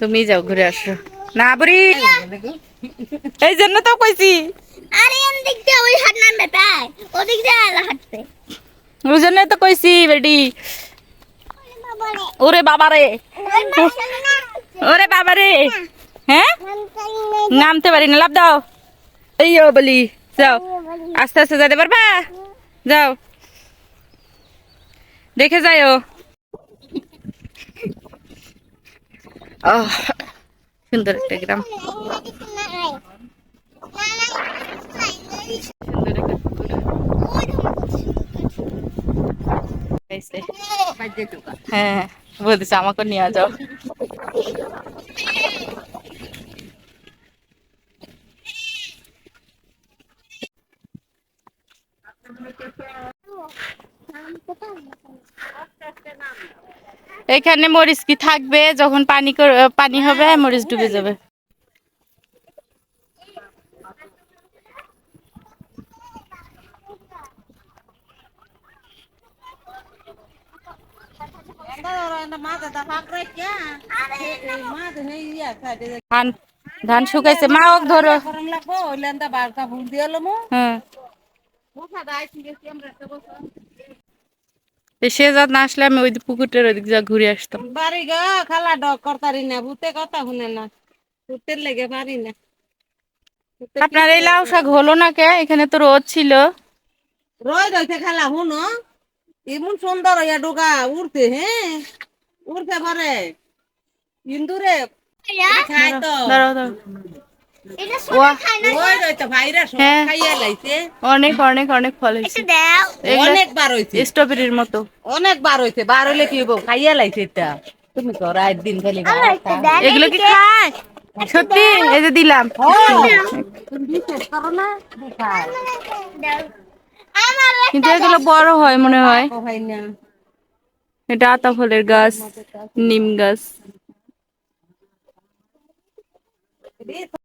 তুমি যাও ঘুরে আসো না বুড়ি এই জন্য তো কইছি আরে এম দিক দিয়ে ওই হাট নামবে তাই ওদিক দিয়ে আলো হাঁটতে ওই জন্য তো কইছি বেডি ওরে বাবারে ওরে বাবারে হ্যাঁ নামতে পারি না লাভ দাও এই ও বলি যাও আস্তে আস্তে যেতে পারবা যাও দেখে যাও সুন্দর একটা গ্রাম। হ্যাঁ বলতেছে আমাকে নিয়ে যাও এখানে মরিচ কি থাকবে? যখন পানি পানি হবে, মরিচ ডুবে যাবে। ধান ধান শুকাইছে। মা, ওক ধরো। হ্যাঁ সে না আসলে আমি ওই পুকুরটার ওইদিক যা ঘুরে আসতাম। বাড়ি গো খালা ডক করতারি না ভূতে কথা শুনে না ভূতের লেগে পারি না। আপনার এই লাউ শাক হলো না কে? এখানে তো রোদ ছিল। রোদ রইতে খালা শুনো এমন সুন্দর হইয়া ডোকা উড়তে হ্যাঁ উড়তে পারে ইন্দুরে তো হ্যাঁ। অনেক অনেক অনেক ফল হয়েছে। অনেকবার স্ট্রবেরির মতো। অনেকবার হইছে বার হইলে কি হইব? খাইয়া লাইছে এটা। তুমি তো রাত দিন খালি এগুলো কি খায়? সত্যি এই যে দিলাম। তুমি বিশ্বাস করো না? খায় আমার কিন্তু এগুলো বড় হয় মনে হয়। এটা আতা ফলের গাছ নিম গাছ।